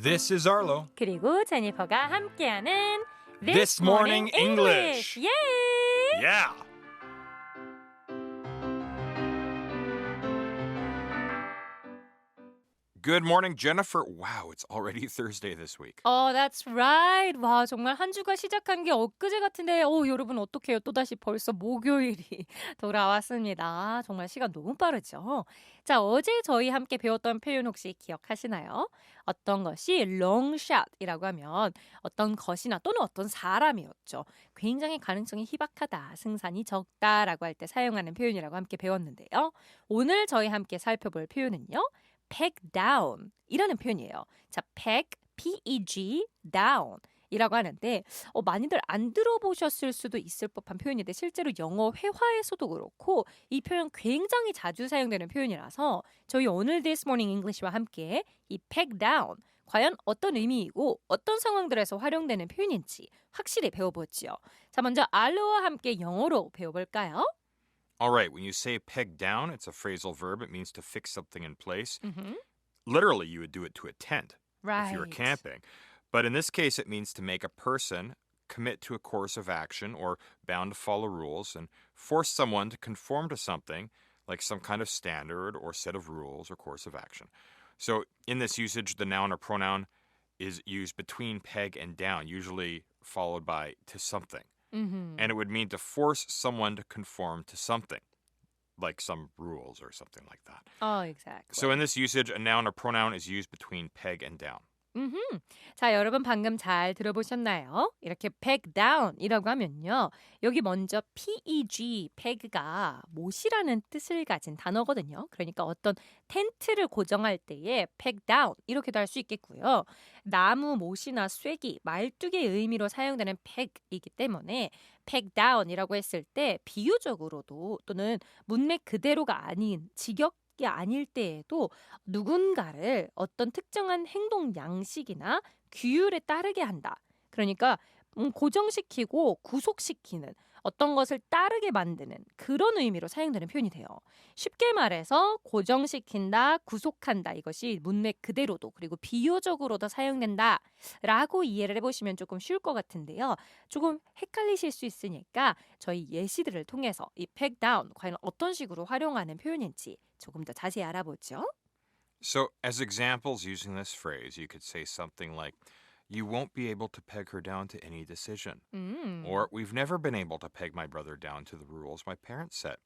This is Arlo. 그리고 제니퍼가 함께하는 This Morning English. 예! Yeah. Good morning, Jennifer. Wow, it's already Thursday this week. 어, that's right. 와, 정말 한 주가 시작한 게 엊그제 같은데, 어, 여러분 어떡해요? 또다시 벌써 목요일이 돌아왔습니다. 정말 시간 너무 빠르죠? 자, 어제 저희 함께 배웠던 표현 혹시 기억하시나요? 어떤 것이 longshot이라고 하면 어떤 것이나 또는 어떤 사람이었죠. 굉장히 가능성이 희박하다, 승산이 적다라고 할 때 사용하는 표현이라고 함께 배웠는데요. 오늘 저희 함께 살펴볼 표현은요. Peg down 이라는 표현이에요. 자, peg, P-E-G, down 이라고 하는데 어, 많이들 안 들어보셨을 수도 있을 법한 표현인데 실제로 영어 회화에서도 그렇고 이 표현 굉장히 자주 사용되는 표현이라서 저희 오늘 This Morning English와 함께 이 peg down 과연 어떤 의미이고 어떤 상황들에서 활용되는 표현인지 확실히 배워보지요. 자, 먼저 알로와 함께 영어로 배워볼까요? All right, when you say peg down, it's a phrasal verb. It means to fix something in place. Mm-hmm. Literally, you would do it to a tent Right. if you were camping. But in this case, it means to make a person commit to a course of action or bound to follow rules and force someone to conform to something like some kind of standard or set of rules or course of action. So in this usage, the noun or pronoun is used between peg and down, usually followed by to something. Mm-hmm. And it would mean to force someone to conform to something, like some rules or something like that. Oh, exactly. So in this usage, a noun or pronoun is used between peg and down. 음흠. 자, 여러분 방금 잘 들어보셨나요? 이렇게 peg down이라고 하면요. 여기 먼저 peg, peg가 못이라는 뜻을 가진 단어거든요. 그러니까 어떤 텐트를 고정할 때에 peg down 이렇게도 할 수 있겠고요. 나무, 못이나 쐐기, 말뚝의 의미로 사용되는 peg이기 때문에 peg down이라고 했을 때 비유적으로도 또는 문맥 그대로가 아닌 직역 이 아닐 때에도 누군가를 어떤 특정한 행동 양식이나 규율에 따르게 한다. 그러니까 음, 고정시키고 구속시키는 어떤 것을 따르게 만드는 그런 의미로 사용되는 표현이 돼요. 쉽게 말해서 고정시킨다, 구속한다 이것이 문맥 그대로도 그리고 비유적으로도 사용된다 라고 이해를 해보시면 조금 쉬울 것 같은데요. 조금 헷갈리실 수 있으니까 저희 예시들을 통해서 이 peg 과연 어떤 식으로 활용하는 표현인지 조금 더 자세히 알아보죠. So, as examples using this phrase, you could say something like, You won't be able to peg her down to any decision. 음. Or, We've never been able to peg my brother down to the rules my parents set.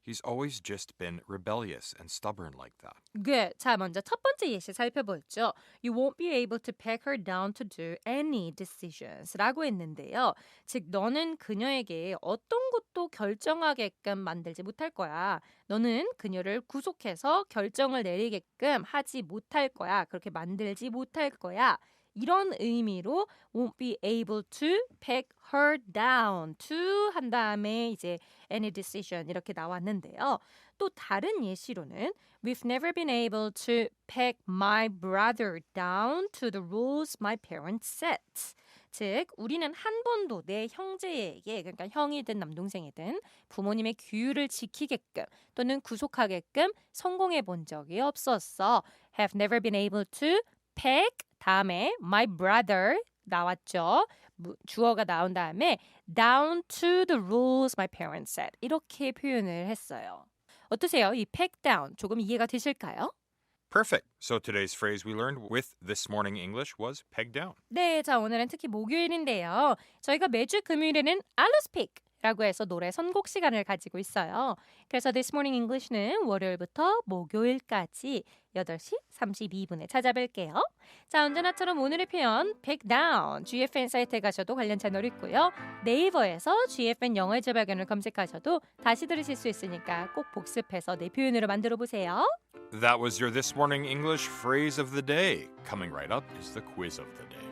He's always just been rebellious and stubborn like that. 네, 자 먼저 첫 번째 예시 살펴보죠. You won't be able to peg her down to do any decisions.라고 했는데요. 즉 너는 그녀에게 어떤 것도 결정하게끔 만들지 못할 거야. 너는 그녀를 구속해서 결정을 내리게끔 하지 못할 거야. 그렇게 만들지 못할 거야. 이런 의미로 won't be able to peg her down to 한 다음에 이제 any decision 이렇게 나왔는데요. 또 다른 예시로는 we've never been able to peg my brother down to the rules my parents set. 즉 우리는 한 번도 내 형제에게 그러니까 형이든 남동생이든 부모님의 규율을 지키게끔 또는 구속하게끔 성공해 본 적이 없었어. have never been able to peg 다음에 my brother 나왔죠. 무- 주어가 나온 다음에 down to the rules my parents set 이렇게 표현을 했어요. 어떠세요? 이 peg down 조금 이해가 되실까요? Perfect. So, today's phrase we learned with this morning English was peg down. 네, 자 오늘은 특히 목요일인데요. 저희가 매주 금요일에는 알로스픽 라고 해서 노래 선곡 시간을 가지고 있어요. 그래서 This Morning English는 월요일부터 목요일까지 8시 32분에 찾아뵐게요. 자, 언제나처럼 오늘의 표현 Down GFN 사이트에 가셔도 관련 채널 있고요. 네이버에서 GFN 영어의 재발견을 검색하셔도 다시 들으실 수 있으니까 꼭 복습해서 내 표현으로 만들어 보세요. That was your This Morning English phrase of the day. Coming right up is the quiz of the day.